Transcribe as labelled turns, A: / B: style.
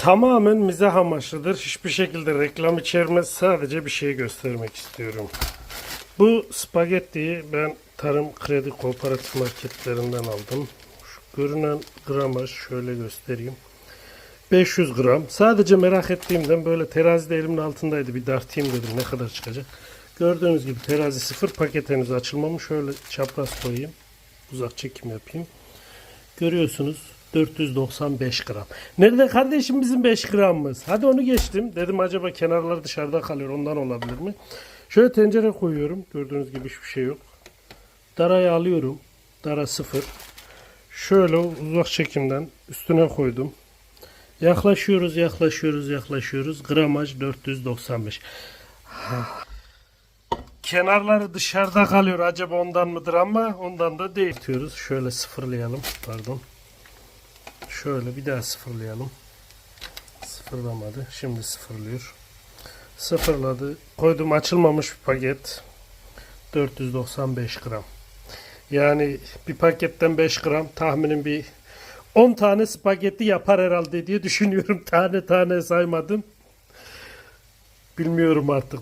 A: Tamamen mizah amaçlıdır. Hiçbir şekilde reklam içermez. Sadece bir şey göstermek istiyorum. Bu spagettiyi ben Tarım Kredi Kooperatif marketlerinden aldım. Şu görünen gramaj şöyle göstereyim. 500 gram. Sadece merak ettiğimden böyle terazide elimin altındaydı. Bir dartayım dedim ne kadar çıkacak. Gördüğünüz gibi terazi sıfır paket henüz açılmamış. Şöyle çapraz koyayım. Uzak çekim yapayım. Görüyorsunuz 495 gram. Nerede kardeşim bizim 5 gramımız? Hadi onu geçtim. Dedim acaba kenarları dışarıda kalıyor ondan olabilir mi? Şöyle tencere koyuyorum. Gördüğünüz gibi hiçbir şey yok. Darayı alıyorum. Dara sıfır. Şöyle uzak çekimden üstüne koydum. Yaklaşıyoruz, yaklaşıyoruz, yaklaşıyoruz. Gramaj 495. Ha. Kenarları dışarıda kalıyor. Acaba ondan mıdır ama ondan da değil. Şöyle sıfırlayalım. Pardon. Şöyle bir daha sıfırlayalım. Sıfırlamadı. Şimdi sıfırlıyor. Sıfırladı. Koydum açılmamış bir paket. 495 gram. Yani bir paketten 5 gram tahminim bir 10 tane spagetti yapar herhalde diye düşünüyorum. Tane tane saymadım. Bilmiyorum artık.